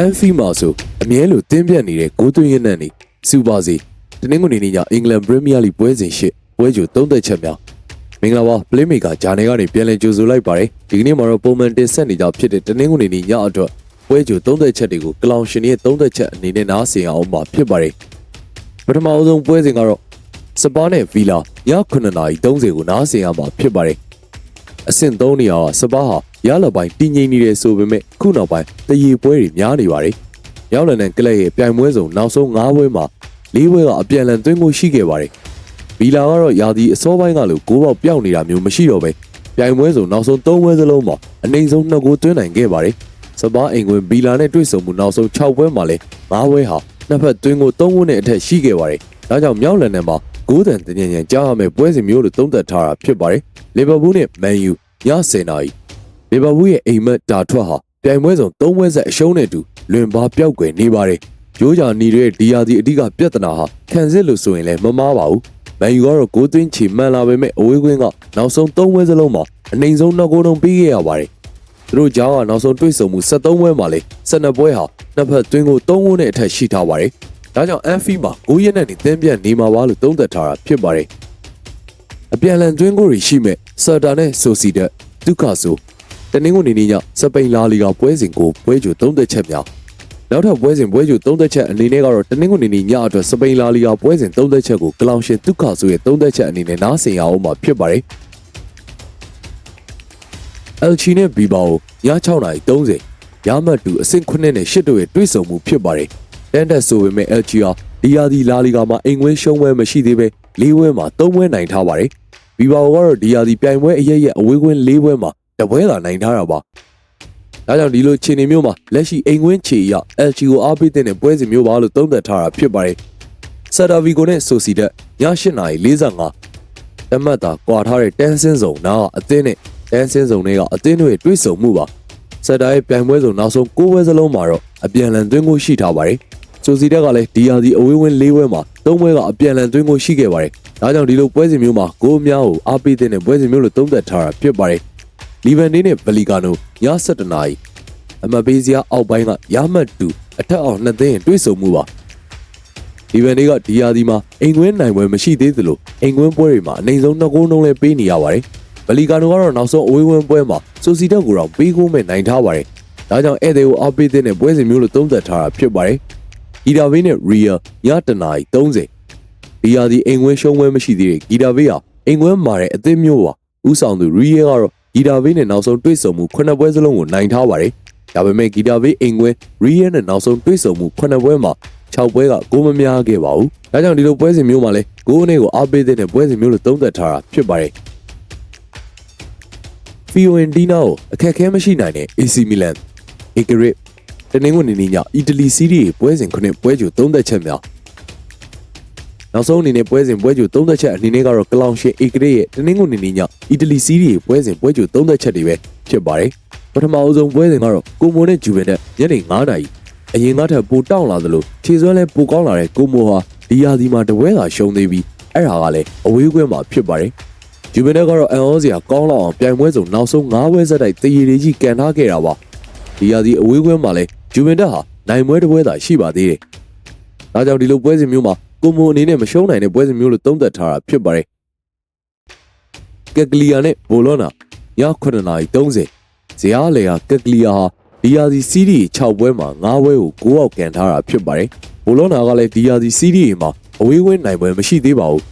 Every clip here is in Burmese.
အန်ဖီမာဆိုအမြဲလိုတင်းပြတ်နေတဲ့ဂိုးသွင်းရနံ့နေစူပါစီတနင်္ဂနွေနေ့ညအင်္ဂလန်ပရီးမီးယားလိပွဲစဉ်ရှစ်ပွဲကြိုသုံးသက်ချက်များမင်္ဂလာပါပလေးမေကာဂျာနယ်ကနေပြန်လည်ကြိုဆိုလိုက်ပါတယ်ဒီကနေ့မှာတော့ပုံမှန်တင်ဆက်နေကြဖြစ်တဲ့တနင်္ဂနွေနေ့ညအတွက်ပွဲကြိုသုံးသက်ချက်တွေကိုကလောင်ရှင်ရဲ့သုံးသက်ချက်အနေနဲ့နားဆင်အောင်မှာဖြစ်ပါတယ်ပထမအဆုံးပွဲစဉ်ကတော့စပါးနဲ့ဗီလာည9:30ကိုနားဆင်ရမှာဖြစ်ပါတယ်အဆင့်3နေရာကစပါးဟာ ရလပိုင်းတည်ငြိမ်နေတယ်ဆိုပေမဲ့ခုနောက်ပိုင်းတရေပွဲတွေများနေပါတယ်။ရောက်လန်တဲ့ကလပ်ရဲ့ပြိုင်ပွဲစုံနောက်ဆုံး၅ပွဲမှာ၄ပွဲကအပြန်အလှန်သွင်းကိုရှိခဲ့ပါတယ်။ဗီလာကတော့ယာဒီအစောပိုင်းကလိုကိုးပေါက်ပြောက်နေတာမျိုးမရှိတော့ပဲပြိုင်ပွဲစုံနောက်ဆုံး၃ပွဲစလုံးမှာအနိုင်ဆုံးနှစ်ကိုသွင်းနိုင်ခဲ့ပါတယ်။စပါးအိမ်ဝင်ဗီလာနဲ့တွေ့ဆုံမှုနောက်ဆုံး၆ပွဲမှာလည်း၅ပွဲဟာနှစ်ဖက်သွင်းကို၃ခုနဲ့အထက်ရှိခဲ့ပါတယ်။ဒါကြောင့်မြောက်လန်နဲ့မှာဂိုးတန်တညံညံကြားရမယ့်ပွဲစဉ်မျိုးလိုသုံးသပ်ထားတာဖြစ်ပါတယ်။လီဗာပူးနဲ့မန်ယူည10နာရီ လီဗာပူးရဲ့အိမ်မက်ဒါထွက်ဟာပြိုင်ပွဲစုံ၃ပွဲဆက်အရှုံးနဲ့တူလွင်ပါပျောက်ကွယ်နေပါတယ်။ရိုးရာနီရဲ့ဒီယာဒီအဓိကပြဿနာဟာခံစစ်လို့ဆိုရင်လည်းမမားပါဘူး။မန်ယူကတော့ဂိုးသွင်းချီမှန်လာပေမဲ့အဝေးကွင်းကနောက်ဆုံး၃ပွဲစလုံးမှာအနိုင်ဆုံးနှစ်ဂိုးလုံးပေးခဲ့ရပါတယ်။သူတို့ကြားကနောက်ဆုံးတွေ့ဆုံမှု73ပွဲမှာလည်း12ပွဲဟာနှစ်ဖက်သွင်းကို3ဂိုးနဲ့အထက်ရှိထားပါတယ်။ဒါကြောင့်အန်ဖီမှာဂိုးရက်နဲ့တင်းပြတ်နေမှာပါလို့သုံးသပ်ထားတာဖြစ်ပါတယ်။အပြန်အလှန်သွင်းကိုတွေရှိမဲ့ဆာတာနဲ့ဆိုစီဒက်ဒုက္ခဆို တနင်္ဂနွေနေ့ညစပိန်လာလီဂါပွဲစဉ်ကိုပွဲကြိုသုံးသက်ချက်များနောက်ထပ်ပွဲစဉ်ပွဲကြိုသုံးသက်ချက်အနေနဲ့ကတော့တနင်္ဂနွေနေ့ညအတွက်စပိန်လာလီဂါပွဲစဉ်သုံးသက်ချက်ကိုကလောင်ရှင်ဒုက္ခဆိုရဲ့သုံးသက်ချက်အနေနဲ့နားဆင်ရအောင်မှာဖြစ်ပါတယ်အယ်ချီနဲ့ဘီဘာကိုည6:30ရမတ်တူအဆင့်9နဲ့8တို့ရဲ့တွေ့ဆုံမှုဖြစ်ပါတယ်တန်တက်ဆိုပေမဲ့အယ်ချီဟာဒီယာဒီလာလီဂါမှာအိမ်ဝင်းရှုံးပွဲမရှိသေးပဲ၄ဝဲမှာ၃ဝဲနိုင်ထားပါတယ်ဘီဘာကတော့ဒီယာဒီပြိုင်ပွဲအရက်ရက်အဝေးကွင်း၄ဝဲမှာ တပွဲသာနိုင်ထားတာပါဒါကြောင့်ဒီလိုခြေနေမျိုးမှာလက်ရှိအိမ်ကွင်းခြေရ LG ကိုအားပေးတဲ့ပွဲစဉ်မျိုးပါလို့သုံးသပ်ထားတာဖြစ်ပါတယ်ဆာဒါဗီကိုနဲ့ဆိုစီဒက်ည8:45တမတ်တာကွာထားတဲ့တန်းစင်းစုံနာကအသင်းနဲ့တန်းစင်းစုံတွေကအသင်းတွေတွေ့ဆုံမှုပါဆာဒါရဲ့ပြိုင်ပွဲစုံနောက်ဆုံး၉ပွဲစလုံးမှာတော့အပြန်အလှန်သွင်းကိုရှိထားပါတယ်ဆိုစီတက်ကလည်းဒီယာဒီအဝေးဝင်း၄ပွဲမှာ၃ပွဲကအပြန်အလှန်သွင်းကိုရှိခဲ့ပါတယ်ဒါကြောင့်ဒီလိုပွဲစဉ်မျိုးမှာဂိုးများကိုအားပေးတဲ့ပွဲစဉ်မျိုးလို့သုံးသပ်ထားတာဖြစ်ပါတယ် လီဗန်နေနဲ့ဗလီကာနိုည7:00နာရီအမပေးစရာအောက်ပိုင်းကရမတ်တူအထက်အောင်နှစ်သိန်းတွေ့ဆုံမှုပါဒီဗန်နေကဒီယာဒီမှာအိမ်ကွင်းနိုင်ပွဲမရှိသေးသလိုအိမ်ကွင်းပွဲတွေမှာအနိုင်ဆုံးနှစ်ဂိုးလုံးလဲပေးနေရပါတယ်ဗလီကာနိုကတော့နောက်ဆုံးအဝေးဝင်းပွဲမှာဆိုစီတက်ကိုတော့ပေးကိုမဲ့နိုင်ထားပါတယ်ဒါကြောင့်ဧည့်သည်ကိုအားပေးတဲ့ပွဲစဉ်မျိုးလို့သုံးသပ်ထားတာဖြစ်ပါတယ်ဂီတာဘေးနဲ့ရီယာည7:30နာရီ30ဒီယာဒီအိမ်ကွင်းရှုံးပွဲမရှိသေးတဲ့ဂီတာဘေးဟာအိမ်ကွင်းမှာတဲ့အသင်းမျိုးပါဥဆောင်သူရီယာကတော့ ဂီတာဘေးနဲ့နောက်ဆုံးတွေ့ဆုံမှုခုနှစ်ပွဲစလုံးကိုနိုင်ထားပါတယ်။ဒါပေမဲ့ဂီတာဘေးအိမ်ကွင်းရီယန်နဲ့နောက်ဆုံးတွေ့ဆုံမှုခုနှစ်ပွဲမှာ6ပွဲကဂိုးမများခဲ့ပါဘူး။ဒါကြောင့်ဒီလိုပွဲစဉ်မျိုးမှာလဲဂိုးအနေကိုအားပေးတဲ့ပွဲစဉ်မျိုးလို့သုံးသပ်ထားတာဖြစ်ပါတယ်။ဖီယိုအန်ဒီနာကိုအခက်အခဲမရှိနိုင်တဲ့ AC Milan အီဂရစ်တနင်္ဂနွေနေ့ညအီတလီစီးရီးပွဲစဉ်ခုနှစ်ပွဲကြိုသုံးသက်ချက်များ နောက်ဆုံးအနေနဲ့ပွဲစဉ်ပွဲကြိုသုံးသက်ချက်အနေနဲ့ကတော့ကလောင်ရှင်အေဂရစ်ရဲ့တနင်္ဂနွေနေ့ညအီတလီစီးရီးပွဲစဉ်ပွဲကြိုသုံးသက်ချက်တွေပဲဖြစ်ပါတယ်ပထမအဆုံးပွဲစဉ်ကတော့ကိုမိုနဲ့ဂျူဗန်နဲ့ညနေ9:00နာရီအရင်ကထက်ပိုတောင်းလာသလိုခြေစွမ်းလည်းပိုကောင်းလာတဲ့ကိုမိုဟာဒီယာဒီမှာတပွဲသာရှုံးသေးပြီးအဲ့ဒါကလည်းအဝေးကွင်းမှာဖြစ်ပါတယ်ဂျူဗန်နဲ့ကတော့အန်အောစရာကောင်းလောက်အောင်ပြိုင်ပွဲစုံနောက်ဆုံး9ပွဲဆက်တိုက်တရေတွေကြီးကန်ထားခဲ့တာပါဒီယာဒီအဝေးကွင်းမှာလည်းဂျူဗန်တက်ဟာနိုင်ပွဲတစ်ပွဲသာရှိပါသေးတယ်ဒါကြောင့်ဒီလိုပွဲစဉ်မျိုးမှာ ကိုမိုအနေနဲ့မရှုံးနိုင်တဲ့ပွဲစဉ်မျိုးလို့သုံးသပ်ထားတာဖြစ်ပါတယ်ကက်ကလီယာနဲ့ဘိုလောနာည9:30ဇီယာလေယာကက်ကလီယာဟာဒီယာစီစီးရီ6ပွဲမှာ9ပွဲကို9အောက်ကန်ထားတာဖြစ်ပါတယ်ဘိုလောနာကလည်းဒီယာစီစီးရီမှာအဝေးဝင်းနိုင်ပွဲမရှိသေးပါဘူး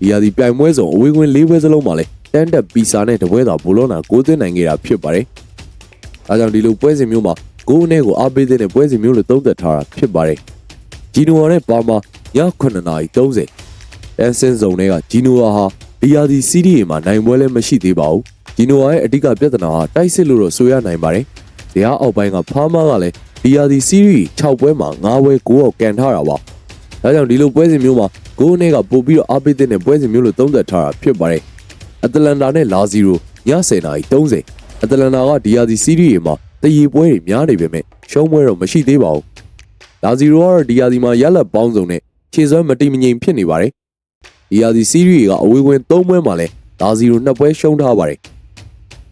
ဒီယာစီပြိုင်ပွဲစုံအဝေးဝင်း၄ပွဲစလုံးမှာလည်းတန်တက်ပီစာနဲ့တပွဲသာဘိုလောနာ9သွင်းနိုင်ခဲ့တာဖြစ်ပါတယ်ဒါကြောင့်ဒီလိုပွဲစဉ်မျိုးမှာဂိုးနဲ့ကိုအားပေးတဲ့ပွဲစဉ်မျိုးလို့သုံးသပ်ထားတာဖြစ်ပါတယ်ဂျီနိုဝါနဲ့ပါမာည 9:30တန်ဆင်းစုံတွေကဂျီနိုဝါဟာဒီယာဒီစီးရီးမှာနိုင်ပွဲလည်းမရှိသေးပါဘူးဂျီနိုဝါရဲ့အဓိကပြဿနာဟာတိုက်စစ်လို့တော့ဆိုရနိုင်ပါတယ်ဇရာအောက်ပိုင်းကဖားမားကလည်းဒီယာဒီစီးရီး6ပွဲမှာ9ပွဲ9အောင်ကန်ထားတာပါဒါကြောင့်ဒီလိုပွဲစဉ်မျိုးမှာဂိုးနဲ့ကပို့ပြီးတော့အားပေးတဲ့ပွဲစဉ်မျိုးလို့သုံးသပ်ထားတာဖြစ်ပါတယ်အတလန်တာနဲ့လာဇီရိုည10:30အတလန်တာကဒီယာဒီစီးရီးမှာတရီပွဲတွေများနေပေမဲ့ရှုံးပွဲတော့မရှိသေးပါဘူးလာဇီရိုကတော့ဒီယာဒီမှာရက်လက်ပေါင်းစုံနဲ့ ခြေစွမ်းမတိမငြိမ်ဖြစ်နေပါတယ်ဒီယာဒီစီးရီးကအဝေးဝင်၃ပွဲမှာလဲလာဇီရိုနှစ်ပွဲရှုံးထားပါတယ်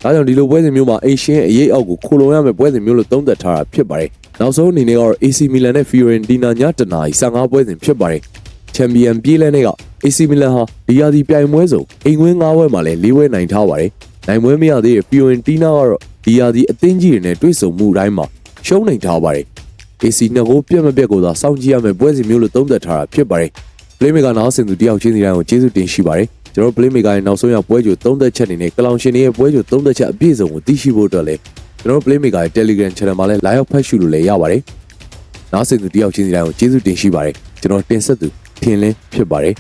ဒါကြောင့်ဒီလိုပွဲစဉ်မျိုးမှာအိမ်ရှင်ရဲ့အရေးအောက်ကိုခိုလုံရမယ့်ပွဲစဉ်မျိုးလို့သုံးသပ်ထားတာဖြစ်ပါတယ်နောက်ဆုံးအနေနဲ့ကတော့ AC Milan နဲ့ Fiorentina ညတနားရီ15ပွဲစဉ်ဖြစ်ပါတယ်ချန်ပီယံပြေးလဲနဲ့က AC Milan ဟာဒီယာဒီပြိုင်ပွဲစုံအိမ်ဝင်း၅ပွဲမှာလည်း၄ပွဲနိုင်ထားပါတယ်နိုင်ပွဲမရသေးတဲ့ Fiorentina ကတော့ဒီယာဒီအသင်းကြီးတွေနဲ့တွေ့ဆုံမှုတိုင်းမှာရှုံးနိုင်ထားပါတယ် AC နှစ်ကိုပြတ်မပြတ်ကိုသာစောင့်ကြည့်ရမယ့်ပွဲစဉ်မျိုးလို့သုံးသပ်ထားတာဖြစ်ပါတယ် Playmaker နောက်ဆင်သူတယောက်ချင်းစီတိုင်းကိုကျေးဇူးတင်ရှိပါတယ်ကျွန်တော် Playmaker ရဲ့နောက်ဆုံးရပွဲကြိုသုံးသက်ချက်အနေနဲ့ကလောင်ရှင်တွေရဲ့ပွဲကြိုသုံးသက်ချက်အပြည့်စုံကိုသိရှိဖို့အတွက်လည်းကျွန်တော် Playmaker ရဲ့ Telegram Channel မှာလည်း live ဖတ်ရှုလို့လည်းရပါတယ်နောက်ဆင်သူတယောက်ချင်းစီတိုင်းကိုကျေးဇူးတင်ရှိပါတယ်ကျွန်တော်တင်ဆက်သူထင်လင်းဖြစ်ပါတယ်